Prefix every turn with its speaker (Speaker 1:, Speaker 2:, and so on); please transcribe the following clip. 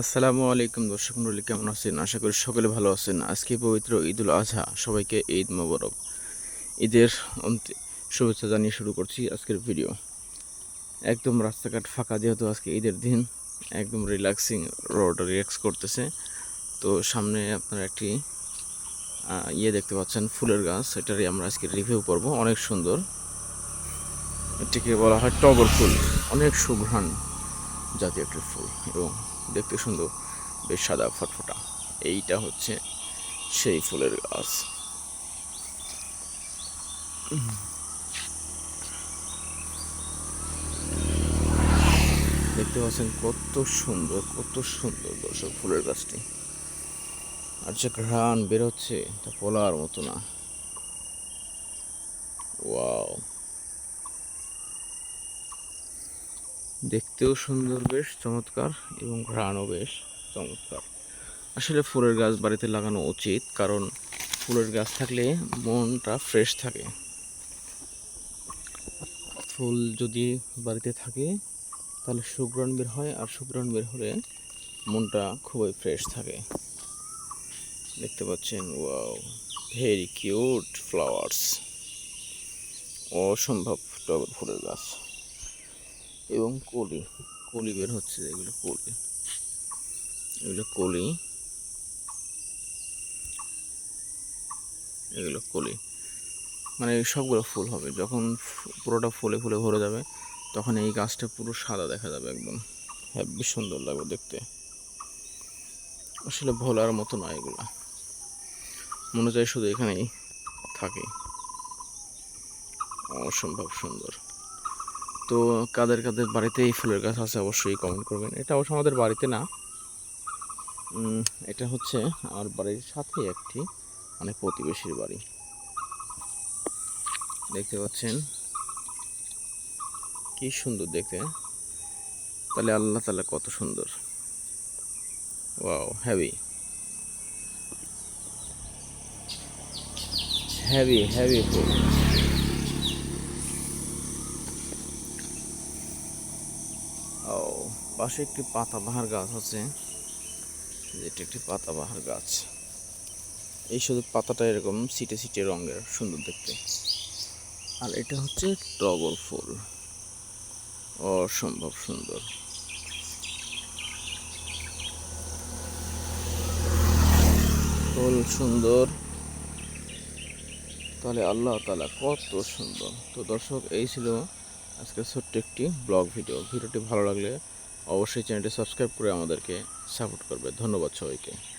Speaker 1: আসসালামু আলাইকুম দর্শক মন্ডলী কেমন আছেন? আশা করি সকলে ভালো আছেন। আজকে পবিত্র ঈদুল আজহা, সবাইকে ঈদ মোবারক। ঈদের অন্তে শুভেচ্ছা জানিয়ে শুরু করছি আজকের ভিডিও। একদম রাস্তাঘাট ফাঁকা যেহেতু আজকে ঈদের দিন, একদম রিল্যাক্সিং রোড রিল্যাক্স করতেছে। তো সামনে আপনারা একটি ইয়ে দেখতে পাচ্ছেন, ফুলের গাছ। এটারই আমরা আজকে রিভিউ করব। অনেক সুন্দর। এটিকে বলা হয় টগর ফুল। অনেক সুঘ্রাণ জাতীয় একটি ফুল এবং দেখতে সুন্দর, বেশ সাদা ফটফটা। এইটা হচ্ছে সেই ফুলের গাছ। দেখতে পাচ্ছেন কত সুন্দর কত সুন্দর দর্শক ফুলের গাছটি। আর যে ঘ্রাণ বেরোচ্ছে, তা বলার মতো না। ওয়াও। দেখতেও সুন্দর বেশ, চমৎকার এবং ঘ্রাণও বেশ, চমৎকার। আসলে ফুলের গাছ বাড়িতে লাগানো উচিত, কারণ ফুলের গাছ থাকলে মনটা ফ্রেশ থাকে। ফুল যদি বাড়িতে থাকে, তাহলে সুগ্রাণ বের হয়, আর সুগ্রাণ বের হলে মনটা খুবই ফ্রেশ থাকে। দেখতে পাচ্ছেন ওয়াও ভেরি কিউট ফ্লাওয়ার্স অসম্ভব টগর ফুলের গাছ। এবং কলি। কলি বের হচ্ছে, এগুলো কলি। এগুলো কলি। এগুলো কলি। মানে সবগুলো ফুল হবে। যখন পুরোটা ফুলে ফুলে ভরে যাবে, তখন এই গাছটা পুরো সাদা দেখা যাবে একদম। হেব্বি সুন্দর লাগবে দেখতে। আসলে ভোলার মতো নয় এগুলো। মনে যায় শুধু এখানেই থাকে। অসম্ভব সুন্দর। তো কাদের কাদের বাড়িতে এই ফুলের গাছ আছে অবশ্যই কমেন্ট করবেন। এটা অবশ্য আমাদের বাড়িতে না। এটা হচ্ছে আমার বাড়ির সাথে একটি মানে প্রতিবেশীর বাড়ি। দেখতে পাচ্ছেন? কি সুন্দর দেখতে। তাহলে আল্লাহ তালা কত সুন্দর। ওয়াও হ্যাভি হ্যাভি হ্যাভি ফুল। পাশে একটি পাতাবাহার গাছ আছে, যেটি একটি পাতাবাহার গাছ। এই শুধু পাতাটা এরকম সিটে সিটে রঙের, সুন্দর দেখতে। আর এটা হচ্ছে টগর ফুল। অসম্ভব সুন্দর। ফুল সুন্দর। তাহলে আল্লাহ তালা কত সুন্দর। তো দর্শক, এই ছিল আজকের ছোট্ট একটি ব্লগ ভিডিও। ভিডিওটি ভালো লাগলে অবশ্যই চ্যানেলটি সাবস্ক্রাইব করে আমাদেরকে সাপোর্ট করবে। ধন্যবাদ সবাইকে।